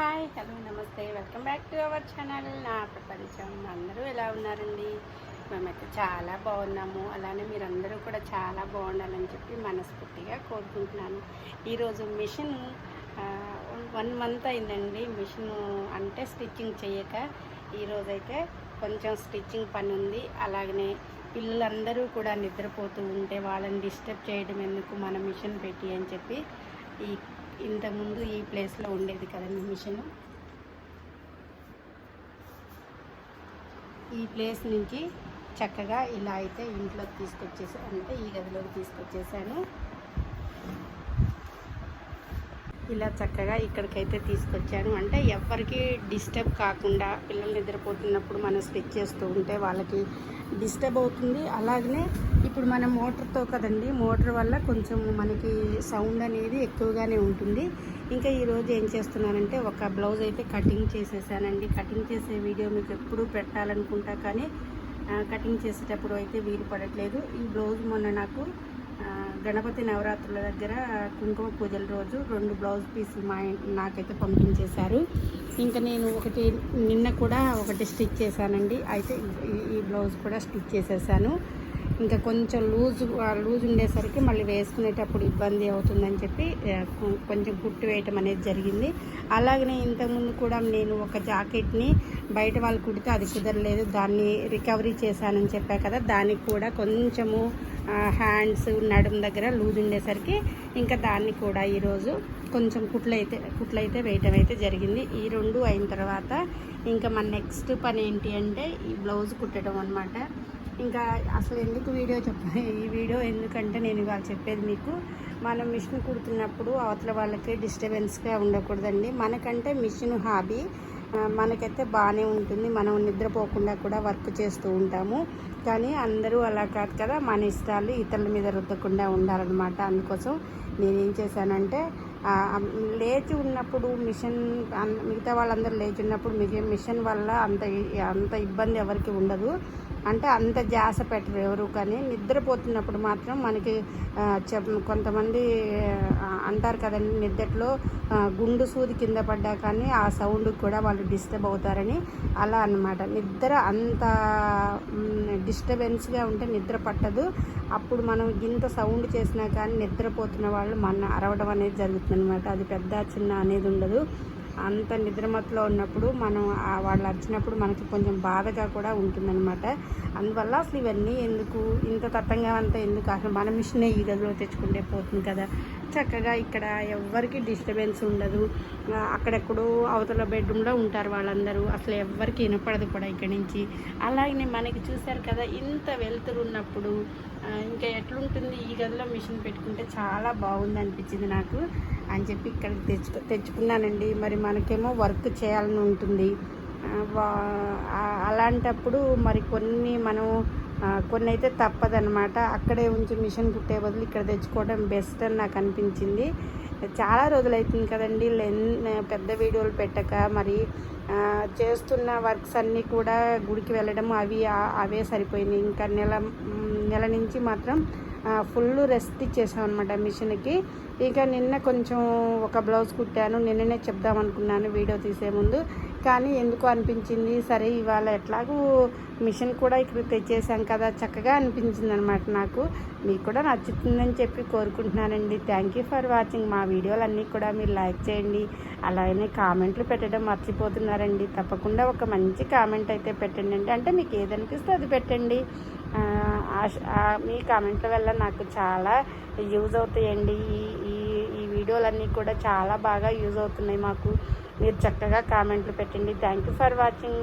Hi hello నమస్తే. Welcome back to our channel. నా ప్రపంచం. అందరూ ఎలా ఉన్నారండి? మేమైతే చాలా బాగున్నాము. అలానే మీరందరూ కూడా చాలా బాగుండాలని చెప్పి మనస్ఫూర్తిగా కోరుకుంటున్నాను. ఈరోజు మిషన్ వన్ మంత్ అయిందండి. మిషన్ అంటే స్టిచ్చింగ్ చేయక ఈరోజైతే కొంచెం స్టిచ్చింగ్ పని ఉంది. అలాగనే పిల్లలందరూ కూడా నిద్రపోతూ ఉంటే వాళ్ళని డిస్టర్బ్ చేయడం ఎందుకు మన మిషన్ పెట్టి అని చెప్పి ఈ ఇంతకుముందు ఈ ప్లేస్లో ఉండేది కదండి మిషన్. ఈ ప్లేస్ నుంచి చక్కగా ఇలా అయితే ఇంట్లోకి తీసుకొచ్చేసా అంటే ఈ గదిలోకి తీసుకొచ్చేసాను. ఇలా చక్కగా ఇక్కడికైతే తీసుకొచ్చాను. అంటే ఎవరికి డిస్టర్బ్ కాకుండా పిల్లలు నిద్రపోతున్నప్పుడు మనం స్టిచ్ చేస్తూ ఉంటే వాళ్ళకి డిస్టర్బ్ అవుతుంది. అలాగనే ఇప్పుడు మనం మోటార్తో కదండి మోటార్ వల్ల కొంచెం మనకి సౌండ్ అనేది ఎక్కువగానే ఉంటుంది. ఇంకా ఈరోజు ఏం చేస్తున్నానంటే ఒక బ్లౌజ్ అయితే కటింగ్ చేసేసానండి. కటింగ్ చేసే వీడియో మీకు ఎప్పుడు పెట్టాలనుకుంటా కానీ కటింగ్ చేసేటప్పుడు అయితే వీలు పడట్లేదు. ఈ బ్లౌజ్ మొన్న నాకు గణపతి నవరాత్రుల దగ్గర కుంకుమ పూజల రోజు రెండు బ్లౌజ్ పీసులు మా నాకైతే పంపించేశారు. ఇంకా నేను ఒకటి నిన్న కూడా ఒకటి స్టిచ్ చేశానండి. అయితే ఈ బ్లౌజ్ కూడా స్టిచ్ చేసేసాను. ఇంకా కొంచెం లూజ్ లూజ్ ఉండేసరికి మళ్ళీ వేసుకునేటప్పుడు ఇబ్బంది అవుతుందని చెప్పి కొంచెం కుట్టు వేయటం అనేది జరిగింది. అలాగనే ఇంతకుముందు కూడా నేను ఒక జాకెట్ని బయట వాళ్ళు కుడితే అది కుదరలేదు దాన్ని రికవరీ చేశానని చెప్పా కదా దానికి కూడా కొంచెము హ్యాండ్స్ నడుం దగ్గర లూజ్ ఉండేసరికి ఇంకా దాన్ని కూడా ఈరోజు కొంచెం కుట్లయితే కుట్లయితే వేయటం అయితే జరిగింది. ఈ రెండు అయిన తర్వాత ఇంకా మన నెక్స్ట్ పని ఏంటి అంటే ఈ బ్లౌజ్ కుట్టడం అనమాట ఇంకా అసలు ఎందుకు వీడియో చెప్ప ఈ వీడియో ఎందుకంటే నేను ఇవాళ చెప్పేది మీకు. మనం మిషన్ కుడుతున్నప్పుడు అవతల వాళ్ళకి డిస్టర్బెన్స్గా ఉండకూడదండి. మనకంటే మిషన్ హాబీ. మనకైతే బాగానే ఉంటుంది. మనం నిద్రపోకుండా కూడా వర్క్ చేస్తూ ఉంటాము. కానీ అందరూ అలా కాదు కదా. మన ఇష్టాలు ఇతరుల మీద రుద్దకుండా ఉండాలన్నమాట. అందుకోసం నేనేం చేశానంటే లేచి ఉన్నప్పుడు మిషన్ మిగతా వాళ్ళందరూ లేచి ఉన్నప్పుడు మిషన్ వల్ల అంత అంత ఇబ్బంది ఎవరికి ఉండదు. అంటే అంత జాస పెట్టరు ఎవరు కానీ. నిద్రపోతున్నప్పుడు మాత్రం మనకి కొంతమంది అంటారు కదండి నిద్రలో గుండు సూది కింద పడ్డా కానీ ఆ సౌండ్ కూడా వాళ్ళు డిస్టర్బ్ అవుతారని అలా అనమాట నిద్ర అంత డిస్టర్బెన్స్గా ఉంటే నిద్ర పట్టదు. అప్పుడు మనం ఇంత సౌండ్ చేసినా కానీ నిద్రపోతున్న వాళ్ళు మన అరవడం అనేది జరుగుతుంది అనమాట అది పెద్ద చిన్న అనేది ఉండదు. అంత నిద్రమత్తులో ఉన్నప్పుడు మనం వాళ్ళు అరిచినప్పుడు మనకి కొంచెం బాధగా కూడా ఉంటుందన్నమాట. అందువల్ల అసలు ఇవన్నీ ఎందుకు? ఇంత తట్టంగా అంతా ఎందుకు? అసలు మన మిషనే ఈ గదిలో తెచ్చుకుంటే పోతుంది కదా. చక్కగా ఇక్కడ ఎవ్వరికి డిస్టర్బెన్స్ ఉండదు. అక్కడెక్కడో అవతల బెడ్రూమ్లో ఉంటారు వాళ్ళందరూ. అసలు ఎవ్వరికి వినపడదు కూడా ఇక్కడి నుంచి. అలాగే మనకి చూశారు కదా ఇంత వెలుతురు ఉన్నప్పుడు ఇంకా ఎట్లుంటుంది ఈ గదిలో మిషన్ పెట్టుకుంటే చాలా బాగుంది అనిపించింది నాకు. అని చెప్పి ఇక్కడికి తెచ్చుకు తెచ్చుకున్నానండి. మరి మనకేమో వర్క్ చేయాలని ఉంటుంది. అలాంటప్పుడు మరి కొన్ని మనం కొన్ని అయితే తప్పదనమాట అక్కడే ఉంచి మిషన్ కుట్టే బదులు ఇక్కడ తెచ్చుకోవడం బెస్ట్ అని నాకు అనిపించింది. చాలా రోజులు అవుతుంది కదండి. లెన్ పెద్ద వీడియోలు పెట్టక మరి చేస్తున్న వర్క్స్ అన్నీ కూడా గుడికి వెళ్ళడం అవి అవే సరిపోయినాయి. ఇంకా నెల నెల నుంచి మాత్రం ఫుల్ రెస్ట్ ఇచ్చేసాం అనమాట మిషన్కి. ఇక నిన్న కొంచెం ఒక బ్లౌజ్ కుట్టాను. నిన్ననే చెప్దామనుకున్నాను వీడియో తీసే ముందు. కానీ ఎందుకు అనిపించింది? సరే ఇవాళ ఎట్లాగూ మిషన్ కూడా ఇక్కడ తెచ్చేసాం కదా చక్కగా అనిపించింది అనమాట నాకు. మీకు కూడా నచ్చుతుందని చెప్పి కోరుకుంటున్నానండి. థ్యాంక్ యూ ఫర్ వాచింగ్ మా వీడియోలన్నీ కూడా మీరు లైక్ చేయండి. అలాగే కామెంట్లు పెట్టడం మర్చిపోతున్నారండి. తప్పకుండా ఒక మంచి కామెంట్ అయితే పెట్టండి అంటే మీకు ఏదనిపిస్తే అది పెట్టండి. మీ కామెంట్ల వల్ల నాకు చాలా యూజ్ అవుతాయండి. ఈ ఈ ఈ వీడియోలన్నీ కూడా చాలా బాగా యూజ్ అవుతున్నాయి మాకు. మీరు చక్కగా కామెంట్లు పెట్టండి. Thank you for watching